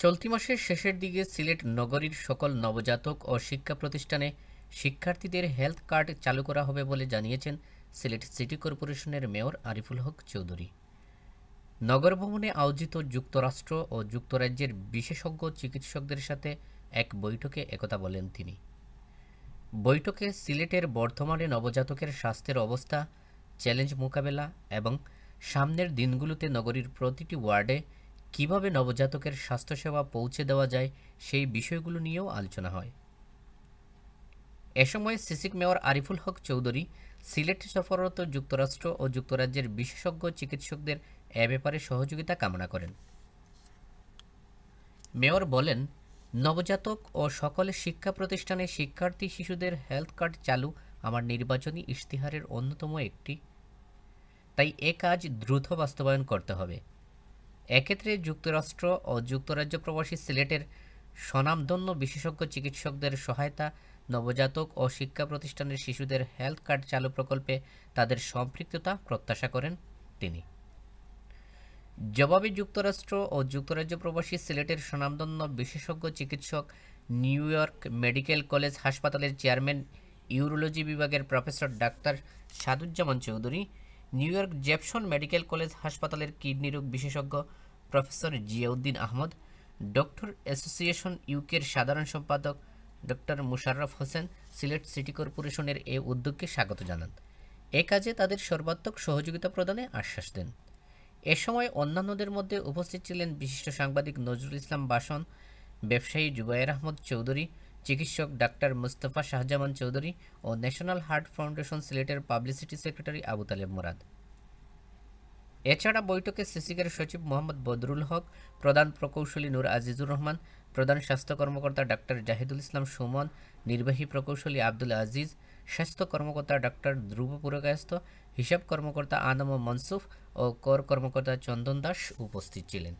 চলতি মাসের শেষের দিকে সিলেট নগরীর সকল নবজাতক ও শিক্ষা প্রতিষ্ঠানে শিক্ষার্থীদের হেলথ কার্ড চালু করা হবে বলে জানিয়েছেন সিলেট সিটি কর্পোরেশনের মেয়র আরিফুল হক চৌধুরী। নগর ভবনে আয়োজিত যুক্তরাষ্ট্র ও যুক্তরাজ্যের বিশেষজ্ঞ চিকিৎসকদের সাথে এক বৈঠকে একথা বলেন তিনি। বৈঠকে সিলেটের বর্তমানে নবজাতকের স্বাস্থ্যের অবস্থা, চ্যালেঞ্জ মোকাবেলা এবং সামনের দিনগুলোতে নগরীর প্রতিটি ওয়ার্ডে কীভাবে নবজাতকের স্বাস্থ্যসেবা পৌঁছে দেওয়া যায় সেই বিষয়গুলো নিয়েও আলোচনা হয়। এ সময় সিসিক মেয়র আরিফুল হক চৌধুরী, সিলেট সফররত যুক্তরাষ্ট্র ও যুক্তরাজ্যের বিশেষজ্ঞ চিকিৎসকদের এ ব্যাপারে সহযোগিতা কামনা করেন। মেয়র বলেন, নবজাতক ও সকলে শিক্ষা প্রতিষ্ঠানে শিক্ষার্থী শিশুদের হেলথ কার্ড চালু আমার নির্বাচনী ইশতেহারের অন্যতম একটি। তাই এ কাজ দ্রুত বাস্তবায়ন করতে হবে। এক্ষেত্রে যুক্তরাষ্ট্র ও যুক্তরাজ্য প্রবাসী সিলেটের স্বনামধন্য বিশেষজ্ঞ চিকিৎসকদের সহায়তা, নবজাতক ও শিক্ষা প্রতিষ্ঠানের শিশুদের হেলথ কার্ড চালু প্রকল্পে তাদের সম্পৃক্ততা প্রত্যাশা করেন তিনি। জবাবে যুক্তরাষ্ট্র ও যুক্তরাজ্য প্রবাসী সিলেটের স্বনামধন্য বিশেষজ্ঞ চিকিৎসক নিউ ইয়র্ক মেডিকেল কলেজ হাসপাতালের চেয়ারম্যান ইউরোলজি বিভাগের professor doctor Saduzzaman Chowdhury New York Jepson medical college হাসপাতালের কিডনি রোগ বিশেষজ্ঞ professor Ziauddin Ahmed, doctor association ইউকের সাধারণ সম্পাদক ডক্টর মুশাররফ হোসেন, সিলেট সিটি কর্পোরেশনের এ উদ্যোগকে স্বাগত জানান। এ কাজে তাদের সর্বাত্মক সহযোগিতা প্রদানে আশ্বাস দেন। এ সময় অন্যান্যদের মধ্যে উপস্থিত ছিলেন বিশিষ্ট সাংবাদিক নজরুল ইসলাম বাসন, ব্যবসায়ী জুবায়ের আহমদ চৌধুরী চিকিৎসক ডাক্তার মুস্তফা শাহজামান চৌধুরী ও ন্যাশনাল হার্ট ফাউন্ডেশন সিলেটের পাবলিসিটি সেক্রেটারি আবু তালেব মুরাদ। এছাড়া বৈঠকে সিসিকের সচিব মোহাম্মদ বদরুল হক, প্রধান প্রকৌশলী নূর আজিজুর রহমান, প্রধান স্বাস্থ্য কর্মকর্তা ডাক্তার জাহিদুল ইসলাম সুমন, নির্বাহী প্রকৌশলী আব্দুল আজিজ, স্বাস্থ্য কর্মকর্তা ডাক্তার ধ্রুব পুরকায়স্থ হিসাব কর্মকর্তা আনম মনসুফ ও কর কর্মকর্তা চন্দন দাস উপস্থিত ছিলেন।